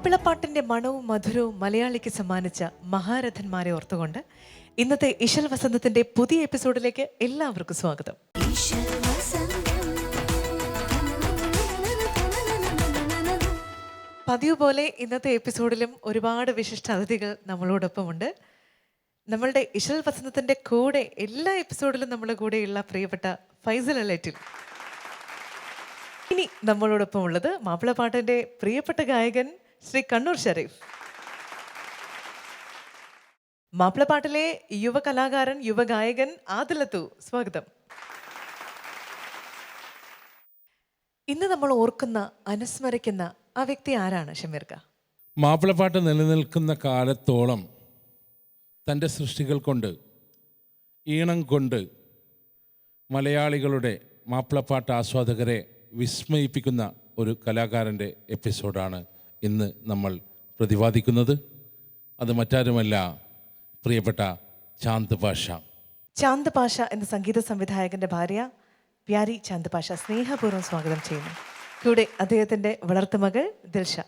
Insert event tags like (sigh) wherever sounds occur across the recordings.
മാപ്പിളപ്പാട്ടിന്റെ മണവും മധുരവും മലയാളിക്ക് സമ്മാനിച്ച മഹാരഥന്മാരെ ഓർത്തുകൊണ്ട് ഇന്നത്തെ ഇശൽ വസന്തത്തിന്റെ പുതിയ എപ്പിസോഡിലേക്ക് എല്ലാവർക്കും സ്വാഗതം. പതിവ് പോലെ ഇന്നത്തെ എപ്പിസോഡിലും ഒരുപാട് വിശിഷ്ട അതിഥികൾ നമ്മളോടൊപ്പമുണ്ട്. നമ്മളുടെ ഇശൽ വസന്തത്തിന്റെ കൂടെ എല്ലാ എപ്പിസോഡിലും നമ്മുടെ കൂടെയുള്ള പ്രിയപ്പെട്ട ഫൈസൽ അലേറ്റിൽ ഇനി നമ്മളോടൊപ്പം ഉള്ളത് മാപ്പിളപ്പാട്ടിന്റെ പ്രിയപ്പെട്ട ഗായകൻ ശ്രീ കണ്ണൂർ ഷരീഫ്. മാപ്പിളപ്പാട്ടിലെ യുവ കലാകാരൻ യുവ ഗായകൻ ആദിലത്തു സ്വാഗതം. ഇന്ന് നമ്മൾ ഓർക്കുന്ന അനുസ്മരിക്കുന്ന ആ വ്യക്തി ആരാണ് ഷമീർക്ക? മാപ്പിളപ്പാട്ട് നിലനിൽക്കുന്ന കാലത്തോളം തന്റെ സൃഷ്ടികൾ കൊണ്ട് ഈണം കൊണ്ട് മലയാളികളുടെ മാപ്പിളപ്പാട്ട് ആസ്വാദകരെ വിസ്മയിപ്പിക്കുന്ന ഒരു കലാകാരന്റെ എപ്പിസോഡാണ് ഇന്ന് നമ്മൾ പ്രതിപാദിക്കുന്നത് അത് മറ്റാരുമല്ല പ്രിയപ്പെട്ട ചാന്ത് പാഷ. ചാന്ത് പാഷ എന്ന സംഗീത സംവിധായകന്റെ ഭാര്യ പ്യാരി ചാന്ത് പാഷ. സ്നേഹപൂർവം സ്വാഗതം ചെയ്യുന്നു. കൂടെ അദ്ദേഹത്തിന്റെ വളർത്തുമകൾ ദിൽഷ.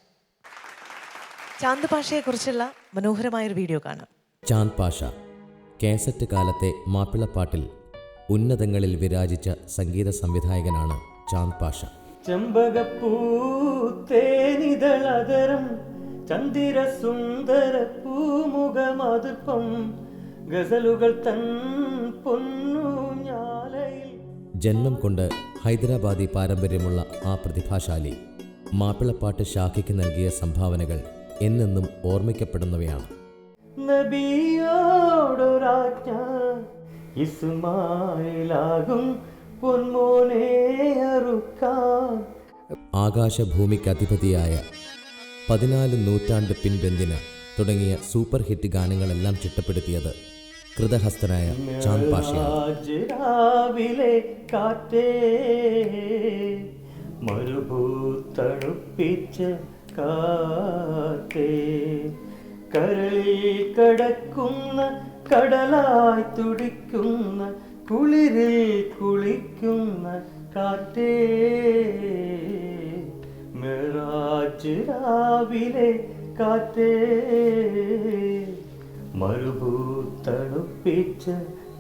ചാന്ദ് പാഷയെക്കുറിച്ചുള്ള മനോഹരമായൊരു വീഡിയോ കാണാം. ചാന്ത് പാഷ കാസറ്റ് കാലത്തെ മാപ്പിളപ്പാട്ടിൽ ഉന്നതങ്ങളിൽ വിരാജിച്ച സംഗീത സംവിധായകനാണ് ചാന്ത് പാഷ. ചെമ്പകപ്പൂത്തേനിതളതരം ചന്ദിര സുന്ദര പൂമുഖമതുപ്പം ഗസലുകൾ തൻ പൊന്നു ഞാലയിൽ. ജന്മം കൊണ്ട് ഹൈദരാബാദി പാരമ്പര്യമുള്ള ആ പ്രതിഭാശാലി മാപ്പിളപ്പാട്ട് ശാഖയ്ക്ക് നൽകിയ സംഭാവനകൾ എന്നെന്നും ഓർമ്മിക്കപ്പെടുന്നവയാണ്. നബിയോടൊരാജ്ഞ ഇസ്മായിലാകും പൊന്മോനെ അറുക്കാൻ. ആകാശഭൂമിക്ക് അധിപതിയായ പതിനാല് നൂറ്റാണ്ട് പിൻബന്ധിന് തുടങ്ങിയ സൂപ്പർ ഹിറ്റ് ഗാനങ്ങളെല്ലാം ചിട്ടപ്പെടുത്തിയത് കൃതഹസ്തനായ ചാന്ദ് പാഷയാണ്. കടക്കുന്ന കടലായി തുടിക്കുന്ന കുളിരിൽ കുളിക്കുന്ന കാറ്റേ മിറാജ് രാവിലെ കാറ്റേ മരുഭൂത്തണുപ്പിച്ച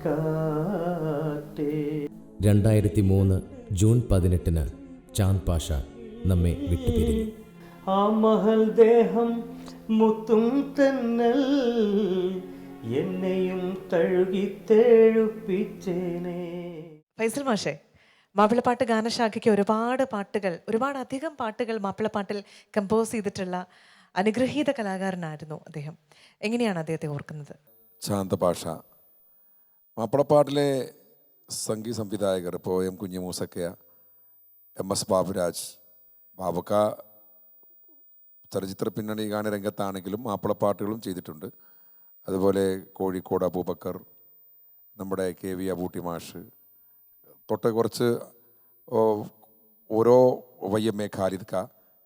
കാറ്റേ രണ്ടായിരത്തി മൂന്ന് ജൂൺ പതിനെട്ടിന് ചാന്ദ് പാഷ നമ്മെ വിട്ടുപിരിഞ്ഞു. ആ മഹൽ ദേഹം മുത്തും തന്നൽ എന്നെയും തഴുകി തേഴുപ്പിച്ചേനെ. ഫൈസൽ മാഷേ മാപ്പിളപ്പാട്ട് ഗാനശാഖയ്ക്ക് ഒരുപാട് പാട്ടുകൾ ഒരുപാട് അധികം പാട്ടുകൾ മാപ്പിളപ്പാട്ടിൽ കമ്പോസ് ചെയ്തിട്ടുള്ള അനുഗ്രഹീത കലാകാരനായിരുന്നു അദ്ദേഹം. എങ്ങനെയാണ് അദ്ദേഹത്തെ ഓർക്കുന്നത്? ശാന്തഭാഷ. മാപ്പിളപ്പാട്ടിലെ സംഗീത സംവിധായകർ ഇപ്പോൾ എം കുഞ്ഞിമൂസക്കയ എം എസ് ബാബുരാജ് ബാബുക്ക ചലച്ചിത്ര പിന്നണി ഗാന രംഗത്താണെങ്കിലും മാപ്പിളപ്പാട്ടുകളും ചെയ്തിട്ടുണ്ട്. അതുപോലെ കോഴിക്കോട് അബൂബക്കർ നമ്മുടെ കെ വി അബൂട്ടി മാഷ് തൊട്ട് കുറച്ച് ഓരോ വൈ എം എ ഖാലിദ്ക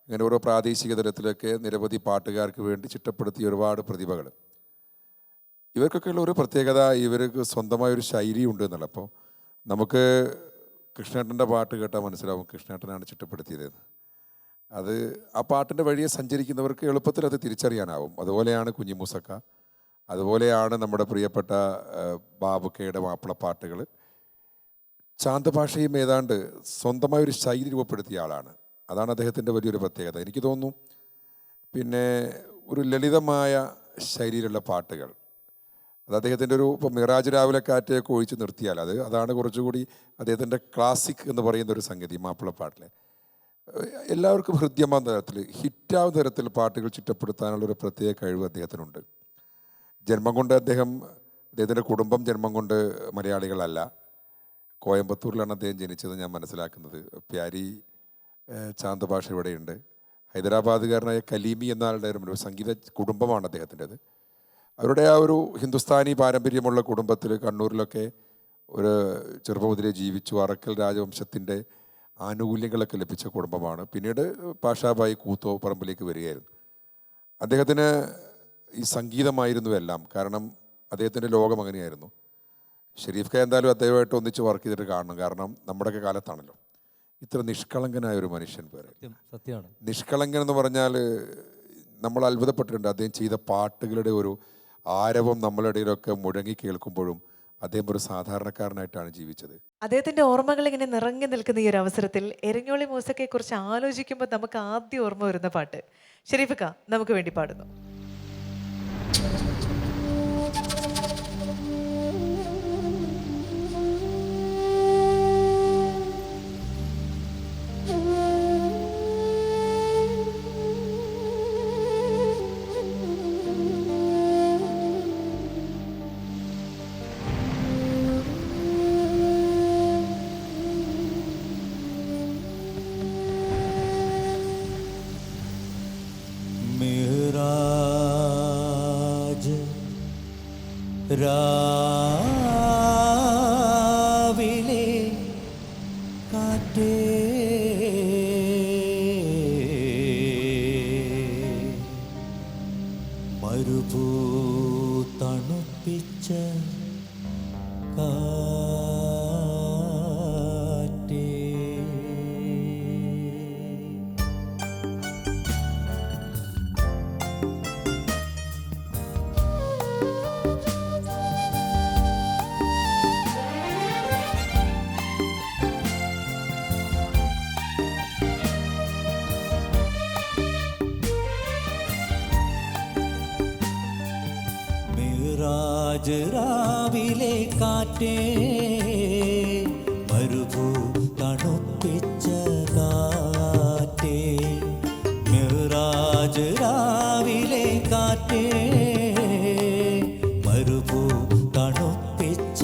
ഇങ്ങനെ ഓരോ പ്രാദേശിക തലത്തിലൊക്കെ നിരവധി പാട്ടുകാർക്ക് വേണ്ടി ചിട്ടപ്പെടുത്തിയ ഒരുപാട് പ്രതിഭകൾ. ഇവർക്കൊക്കെയുള്ള ഒരു പ്രത്യേകത ഇവർക്ക് സ്വന്തമായ ഒരു ശൈലി ഉണ്ട് എന്നുള്ള അപ്പോൾ നമുക്ക് കൃഷ്ണേട്ടന്റെ പാട്ട് കേട്ടാൽ മനസ്സിലാവും കൃഷ്ണേട്ടനാണ് ചിട്ടപ്പെടുത്തിയതെന്ന് അത് ആ പാട്ടിന്റെ വഴിയെ സഞ്ചരിക്കുന്നവർക്ക് എളുപ്പത്തിൽ അത് തിരിച്ചറിയാനാവും. അതുപോലെയാണ് കുഞ്ഞിമൂസക്ക. അതുപോലെയാണ് നമ്മുടെ പ്രിയപ്പെട്ട ബാബുക്കയുടെ ബാബുക്കയുടെ മാപ്പിളപ്പാട്ടുകൾ. ശാന്തഭാഷയും ഏതാണ്ട് സ്വന്തമായ ഒരു ശൈലി രൂപപ്പെടുത്തിയ ആളാണ്. അതാണ് അദ്ദേഹത്തിന്റെ വലിയൊരു പ്രത്യേകത. എനിക്ക് തോന്നുന്നു പിന്നെ ഒരു ലളിതമായ ശൈലിയിലുള്ള പാട്ടുകൾ. അത് അദ്ദേഹത്തിന്റെ ഒരു ഇപ്പോൾ മിറാജ് രാവിലെ കാറ്റയൊക്കെ ഒഴിച്ച് നിർത്തിയാൽ അത് അതാണ് കുറച്ചുകൂടി അദ്ദേഹത്തിന്റെ ക്ലാസിക് എന്ന് പറയുന്ന ഒരു സംഗതി മാപ്പിളപ്പാട്ടിലെ എല്ലാവർക്കും ഹൃദ്യമാകുന്ന തരത്തിൽ ഹിറ്റാവുന്ന തരത്തിൽ പാട്ടുകൾ ചിട്ടപ്പെടുത്താനുള്ള ഒരു പ്രത്യേക കഴിവ് അദ്ദേഹത്തിനുണ്ട്. ജന്മം കൊണ്ട് അദ്ദേഹം അദ്ദേഹത്തിന്റെ കുടുംബം ജന്മം കൊണ്ട് മലയാളികളല്ല. കോയമ്പത്തൂരിലാണ് അദ്ദേഹം ജനിച്ചത് ഞാൻ മനസ്സിലാക്കുന്നത്. പ്യാരി ചാന്ത ഭാഷ ഇവിടെയുണ്ട്. ഹൈദരാബാദുകാരനായ കലീമി എന്ന ആളുടെ ഒരു സംഗീത കുടുംബമാണ് അദ്ദേഹത്തിന്റെത്. അവരുടെ ആ ഒരു ഹിന്ദുസ്ഥാനി പാരമ്പര്യമുള്ള കുടുംബത്തിൽ കണ്ണൂരിലൊക്കെ ഒരു ചെറുപ്പം മുതലേ ജീവിച്ചു. അറക്കൽ രാജവംശത്തിന്റെ ആനുകൂല്യങ്ങളൊക്കെ ലഭിച്ച കുടുംബമാണ്. പിന്നീട് പാഷാബായി കൂത്തോ പറമ്പിലേക്ക് വരികയായിരുന്നു. അദ്ദേഹത്തിന് ഈ സംഗീതമായിരുന്നു എല്ലാം. കാരണം അദ്ദേഹത്തിന്റെ ലോകം അങ്ങനെയായിരുന്നു. ഷെരീഫ് ഖാൻ എന്തായാലും അദ്ദേഹമായിട്ട് ഒന്നിച്ച് വർക്ക് ചെയ്തിട്ട് കാണണം. കാരണം നമ്മുടെയൊക്കെ കാലത്താണല്ലോ. ഇത്ര നിഷ്കളങ്കനായ ഒരു മനുഷ്യൻ പേര് സത്യമാണ്. നിഷ്കളങ്കൻ എന്ന് പറഞ്ഞാൽ നമ്മൾ അത്ഭുതപ്പെട്ടിട്ടുണ്ട്. അദ്ദേഹം ചെയ്ത പാട്ടുകളുടെ ഒരു ആരവം നമ്മളുടെ ഇടയിലൊക്കെ മുഴങ്ങി കേൾക്കുമ്പോഴും അദ്ദേഹം ഒരു സാധാരണക്കാരനായിട്ടാണ് ജീവിച്ചത്. അദ്ദേഹത്തിന്റെ ഓർമ്മകൾ ഇങ്ങനെ നിറഞ്ഞു നിൽക്കുന്ന ഈ ഒരു അവസരത്തിൽ എരഞ്ഞോളി മൂസക്കെ കുറിച്ച് ആലോചിക്കുമ്പോൾ നമുക്ക് ആദ്യം ഓർമ്മ വരുന്ന പാട്ട്. ഷെരീഫിക്ക നമുക്ക് വേണ്ടി പാടുന്നു. രാവിലെ കാറ്റേ മരുഭൂ തണുപ്പിച്ച കാറ്റേ മിറാജ് രാവിലെ കാറ്റേ മരുഭൂ തണുപ്പിച്ച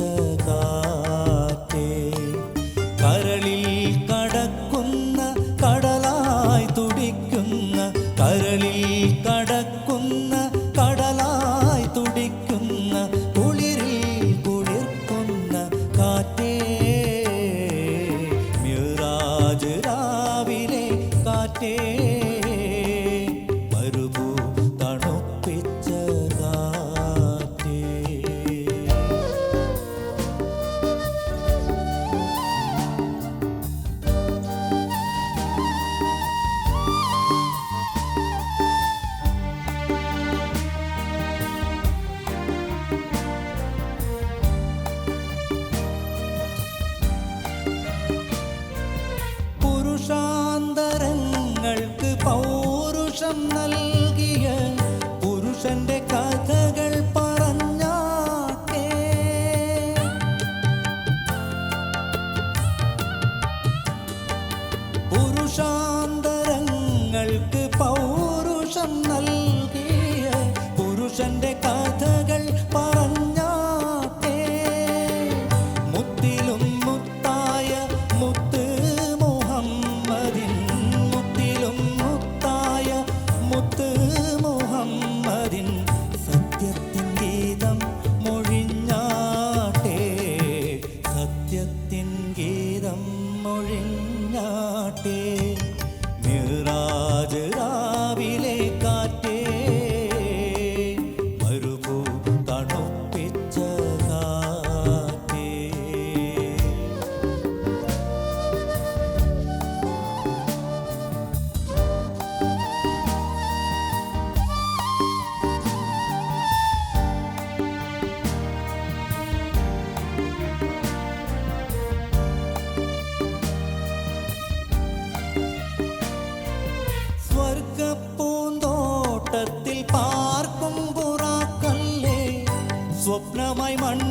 പൗരുഷം பார்க்கும் புறாக்கல்லே சொப்னமாய் மண்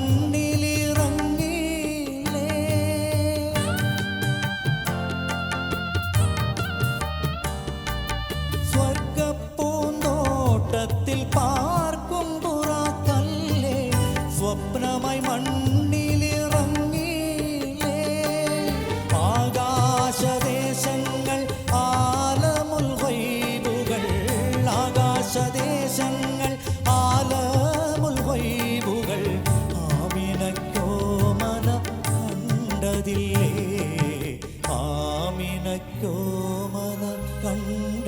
കനക്കോമന കണ്ണ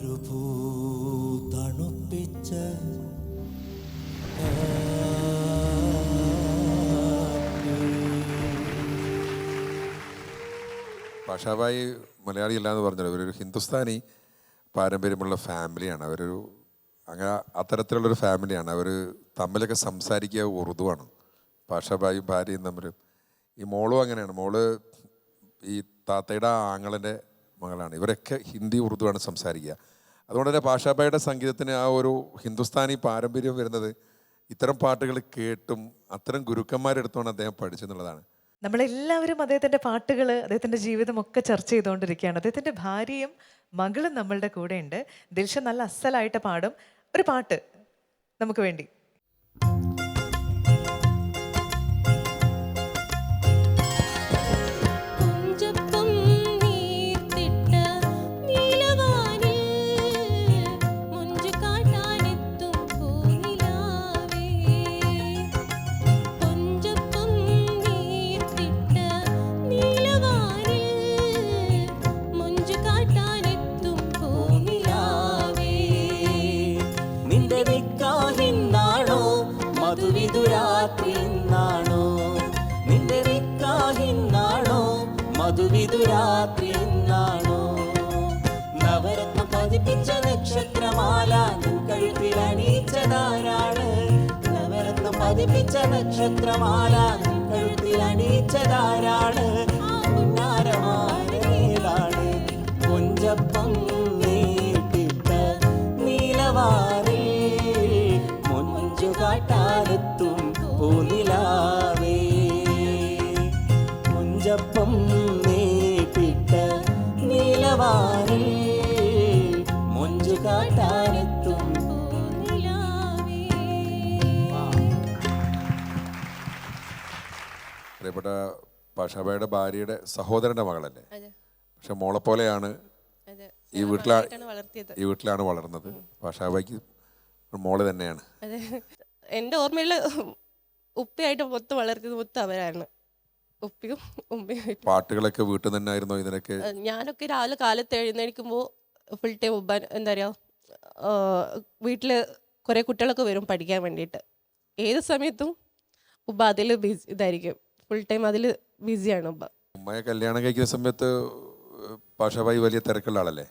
മരുഭൂ തണുപ്പിച്ച ഭാഷാഭായി മലയാളിയല്ല എന്ന് പറഞ്ഞത് അവരൊരു ഹിന്ദുസ്ഥാനി പാരമ്പര്യമുള്ള ഫാമിലിയാണ്. അവരൊരു അങ്ങനെ അത്തരത്തിലുള്ളൊരു ഫാമിലിയാണ്. അവർ തമ്മിലൊക്കെ സംസാരിക്കുക ഉറുദുവാണ്. ഭാഷാഭായും ഭാര്യയും തമ്മിൽ ഈ മോളും അങ്ങനെയാണ്. മോൾ ഈ താത്തയുടെ ആങ്ങളന്റെ മകളാണ്. ഇവരൊക്കെ ഹിന്ദി ഉറുദുവാണ് സംസാരിക്കുക. അതുകൊണ്ട് തന്നെ ഭാഷാഭായുടെ സംഗീതത്തിന് ആ ഒരു ഹിന്ദുസ്ഥാനി പാരമ്പര്യം വരുന്നത് ഇത്തരം പാട്ടുകൾ കേട്ടും അത്തരം ഗുരുക്കന്മാരെടുത്തോണ്ട് അദ്ദേഹം പഠിച്ചെന്നുള്ളതാണ്. നമ്മളെല്ലാവരും അദ്ദേഹത്തിന്റെ പാട്ടുകൾ അദ്ദേഹത്തിന്റെ ജീവിതം ഒക്കെ ചർച്ച ചെയ്തുകൊണ്ടിരിക്കുകയാണ്. അദ്ദേഹത്തിന്റെ ഭാര്യയും മകളും നമ്മളുടെ കൂടെയുണ്ട്. ദിൽഷ നല്ല അസലായിട്ട് പാടും. ഒരു പാട്ട് നമുക്ക് വേണ്ടി. മധുവിധുരാത്രിന്നാണോ നവരത്നം പതിപ്പിച്ച നക്ഷത്രമാല കഴുത്തിൽ കഴുത്തിലണിയിച്ചതാരാണ് നവരത്നം പതിപ്പിച്ച നക്ഷത്രമാല കഴുത്തിൽ പുന്നാരമാരേതാണ് കൊഞ്ചപ്പം നീട്ടിട്ട നീലവാറിൽ പ്രിയപ്പെട്ട പാഷാബായുടെ ഭാര്യയുടെ സഹോദരന്റെ മകളല്ലേ? പക്ഷെ മോളെ പോലെയാണ് ഈ വീട്ടിലാണ് ഈ വീട്ടിലാണ് വളർന്നത്. പാഷാബായ്ക്ക് മോൾ തന്നെയാണ്. എന്റെ ഓർമ്മയിൽ ഉപ്പയായിട്ട് മൊത്തം വളർത്തിയത് മൊത്തം അവരാണ്. ഉപ്പയും ഉമ്മയും പാട്ടുകളൊക്കെ വീട്ടിൽ തന്നെ ആയിരുന്നു ഇതിനൊക്കെ ഞാനൊക്കെ രാവിലെ കാലത്ത് എഴുന്നേൽക്കുമ്പോൾ ഫുൾ ടൈം ഉപ്പ എന്താ പറയുക വീട്ടിൽ കുറേ കുട്ടികളൊക്കെ വരും പഠിക്കാൻ വേണ്ടിയിട്ട്. ഏത് സമയത്തും ഉപ്പ അതിൽ ബിസി ഇതായിരിക്കും. ഫുൾ ടൈം അതിൽ ബിസിയാണ് ഉപ്പ ഉമ്മയെ കല്യാണം കഴിക്കുന്ന സമയത്ത് ഭാഷാഭായി വലിയ തിരക്കുള്ള ആളല്ലേ?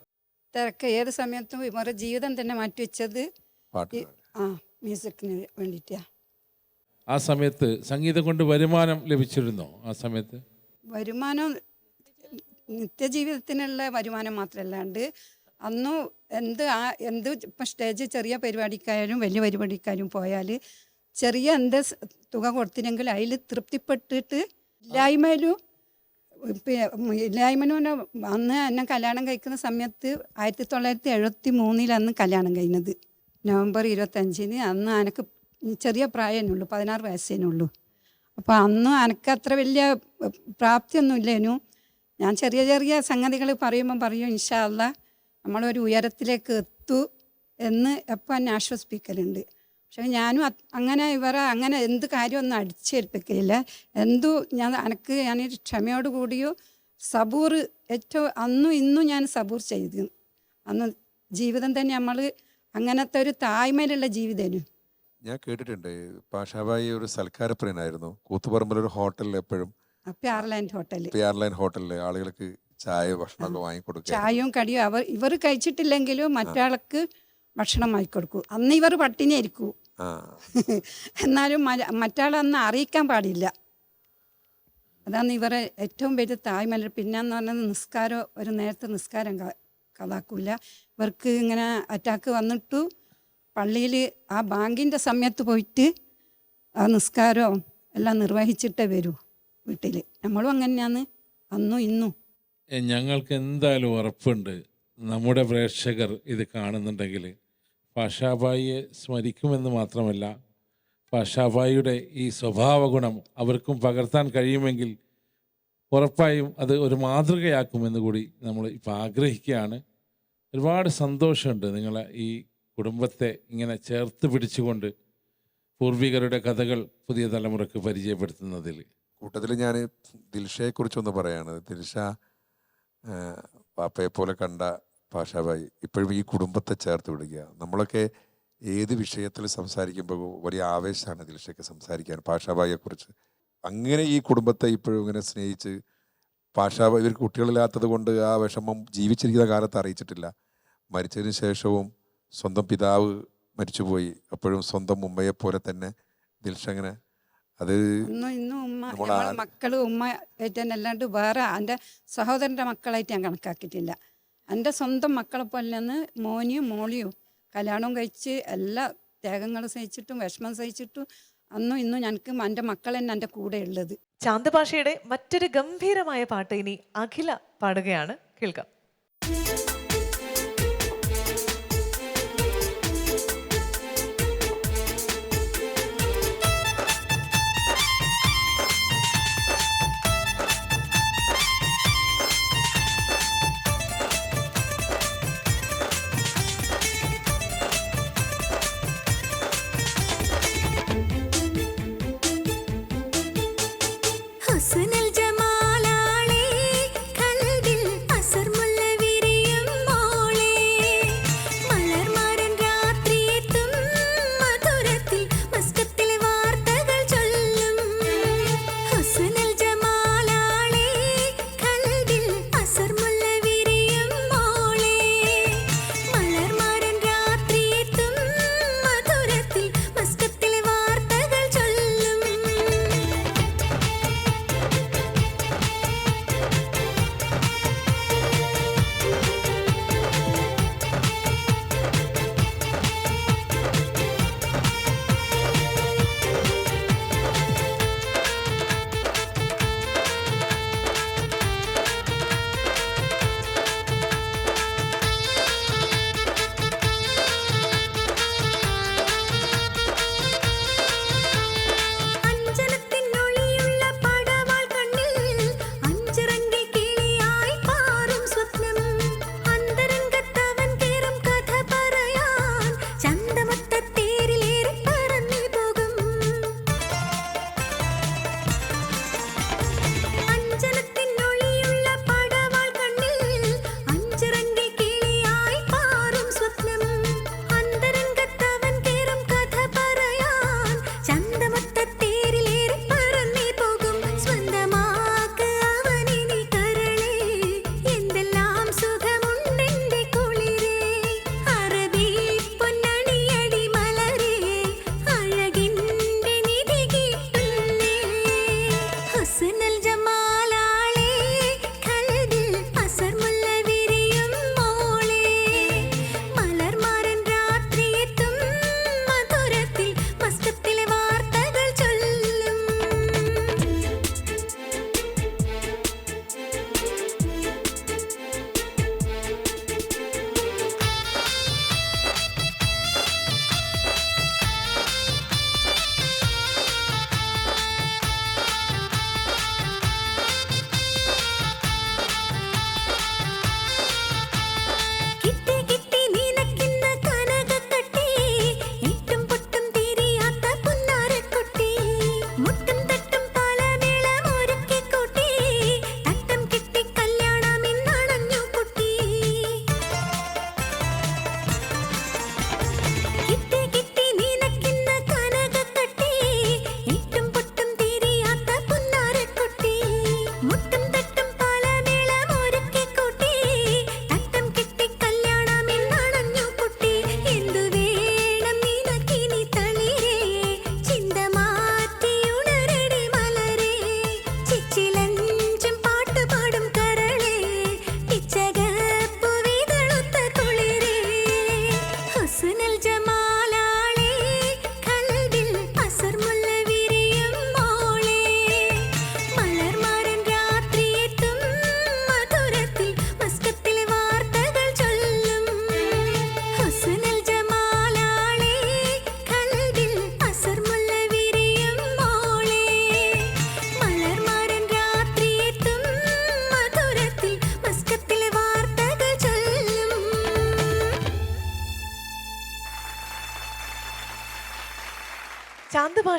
തിരക്ക്. ഏത് സമയത്തും ഇവരുടെ ജീവിതം തന്നെ മാറ്റിവെച്ചത് പാട്ട് ആ മ്യൂസിക്കിന് വേണ്ടിയിട്ടാ. ആ സമയത്ത് സംഗീതം കൊണ്ട് വരുമാനം ലഭിച്ചിരുന്നോ? ആ സമയത്ത്? വരുമാനം നിത്യജീവിതത്തിനുള്ള വരുമാനം മാത്രമല്ലാണ്ട് അന്ന് എന്ത് ആ എന്ത് ഇപ്പം സ്റ്റേജ് ചെറിയ പരിപാടിക്കായാലും വലിയ പരിപാടിക്കായാലും പോയാൽ ചെറിയ എന്ത് തുക കൊടുത്തില്ലെങ്കിൽ അതിൽ തൃപ്തിപ്പെട്ടിട്ട് ഇല്ലായ്മയിലും ഇല്ലായ്മനും അന്ന് എന്നെ കല്യാണം കഴിക്കുന്ന സമയത്ത് ആയിരത്തി തൊള്ളായിരത്തി എഴുപത്തി മൂന്നിലന്ന് കല്യാണം കഴിഞ്ഞത്. നവംബർ ഇരുപത്തഞ്ചിന് അന്ന് എനിക്ക് ചെറിയ പ്രായമേ പതിനാറ് വയസ്സേ ഉള്ളൂ അപ്പോൾ അന്ന് എനിക്ക് അത്ര വലിയ പ്രാപ്തിയൊന്നും ഇല്ലേനു ഞാൻ ചെറിയ ചെറിയ സംഗതികൾ പറയുമ്പോൾ പറയും ഇൻഷാല്ല നമ്മളൊരു ഉയരത്തിലേക്ക് എത്തു എന്ന് എപ്പോൾ എന്നെ ആശ്വസിപ്പിക്കലുണ്ട്. പക്ഷെ ഞാനും അങ്ങനെ ഇവരെ അങ്ങനെ എന്ത് കാര്യമൊന്നും അടിച്ചേൽപ്പിക്കില്ല എന്തു ഞാൻ എനിക്ക് ഞാൻ ക്ഷമയോട് കൂടിയോ സബൂർ ഏറ്റവും അന്നും ഇന്നും ഞാൻ സബൂർ ചെയ്തു. അന്ന് ജീവിതം തന്നെ നമ്മൾ അങ്ങനത്തെ ഒരു തായ്മയിലുള്ള ജീവിതേനു. ഞാൻ കേട്ടിട്ടുണ്ട്. പാഷാബായി ഒരു സൽക്കാരപ്രിയനായിരുന്നു കൂത്തുപറമ്പിൽ ഒരു ഹോട്ടലിൽ എപ്പോഴും പ്യാർലാൻഡ് ഹോട്ടലിൽ എയർലൈൻ ഹോട്ടലിൽ ആളുകൾക്ക് ചായ ഭക്ഷണമൊക്കെ വാങ്ങിക്കൊടുക്കുക ചായയും കടിയും അവർ ഇവർ കഴിച്ചിട്ടില്ലെങ്കിലും മറ്റാൾക്ക് ഭക്ഷണം വാങ്ങിക്കൊടുക്കും അന്ന് ഇവർ പട്ടിണി ആയിരിക്കൂ (laughs) എന്നാലും മ- മറ്റാളെ അന്ന് അറിയിക്കാൻ പാടില്ല. അതാണ് ഇവരെ ഏറ്റവും വലിയ തായ്മല. പിന്നെന്ന് പറഞ്ഞത് നിസ്കാരം ഒരു നേരത്തെ നിസ്കാരം കഥാക്കൂല. ഇവർക്ക് ഇങ്ങനെ അറ്റാക്ക് വന്നിട്ടു പള്ളിയിൽ ആ ബാങ്കിന്റെ സമയത്ത് പോയിട്ട് ആ നിസ്കാരവും എല്ലാം നിർവഹിച്ചിട്ടേ വരൂ വീട്ടിൽ നമ്മളും അങ്ങനെയാണ്. അന്നും ഇന്നും. ഞങ്ങൾക്ക് എന്തായാലും ഉറപ്പുണ്ട്. നമ്മുടെ പ്രേക്ഷകർ ഇത് കാണുന്നുണ്ടെങ്കിൽ പാഷാബായിയെ സ്മരിക്കുമെന്ന് മാത്രമല്ല പാഷാബായിയുടെ ഈ സ്വഭാവ ഗുണം അവർക്കും പകർത്താൻ കഴിയുമെങ്കിൽ ഉറപ്പായും അത് ഒരു മാതൃകയാക്കുമെന്ന് കൂടി നമ്മൾ ഇപ്പോൾ ആഗ്രഹിക്കുകയാണ്. ഒരുപാട് സന്തോഷമുണ്ട് നിങ്ങളെ ഈ കുടുംബത്തെ ഇങ്ങനെ ചേർത്ത് പിടിച്ചുകൊണ്ട് പൂർവികരുടെ കഥകൾ പുതിയ തലമുറയ്ക്ക് പരിചയപ്പെടുത്തുന്നതിൽ. കൂട്ടത്തിൽ ഞാൻ ദിൽഷയെക്കുറിച്ചൊന്ന് പറയാണ്. ദിൽഷ പാപ്പയെ പോലെ കണ്ട പാഷാബായി ഇപ്പോഴും ഈ കുടുംബത്തെ ചേർത്ത് വിടുക. നമ്മളൊക്കെ ഏത് വിഷയത്തിൽ സംസാരിക്കുമ്പോൾ വലിയ ആവേശമാണ് ദിൽഷയ്ക്ക് സംസാരിക്കാൻ. പാഷാബായിയെക്കുറിച്ച് അങ്ങനെ ഈ കുടുംബത്തെ ഇപ്പോഴും ഇങ്ങനെ സ്നേഹിച്ച് പാഷാബായി ഇവർക്ക് കുട്ടികളില്ലാത്തത് കൊണ്ട് ആ വിഷമം ജീവിച്ചിരിക്കുന്ന കാലത്ത് അറിയിച്ചിട്ടില്ല. മരിച്ചതിന് ശേഷവും സ്വന്തം പിതാവ് മരിച്ചുപോയി. അപ്പോഴും സ്വന്തം ഉമ്മയെ പോലെ തന്നെ ദിൽഷ അങ്ങനെ അത് മക്കളും ഉമ്മ അല്ലാണ്ട് വേറെ എന്റെ സഹോദരന്റെ മക്കളായിട്ട് ഞാൻ കണക്കാക്കിയിട്ടില്ല. എന്റെ സ്വന്തം മക്കളെ പോലെ തന്നെ മോനിയും മോളിയും കല്യാണം കഴിച്ച് എല്ലാ ത്യാഗങ്ങൾ സഹിച്ചിട്ടും വിഷമം സഹിച്ചിട്ടും അന്നും ഇന്നും ഞങ്ങൾക്ക് എന്റെ മക്കൾ തന്നെ എന്റെ കൂടെ ഉള്ളത്. ചാന്ദഭാഷയുടെ മറ്റൊരു ഗംഭീരമായ പാട്ട് ഇനി അഖില പാടുകയാണ്. കേൾക്കാം.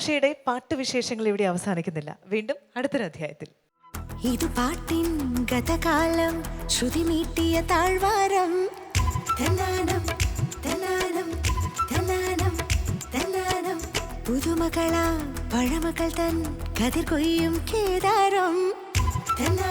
ശാന്തഭാഷയുടെ പാട്ടുവിശേഷങ്ങൾ ഇവിടെ അവസാനിക്കുന്നില്ല. വീണ്ടും അടുത്തൊരു അധ്യായത്തിൽ. ഇത് പാട്ടിൻ ഗതകാലം ശ്രുതി മീട്ടിയ താഴ്വാരം. പുതുമകളാ പഴമകൾ തൻ കതിർ കൊയ്യും കേദാരം. തന്നാനം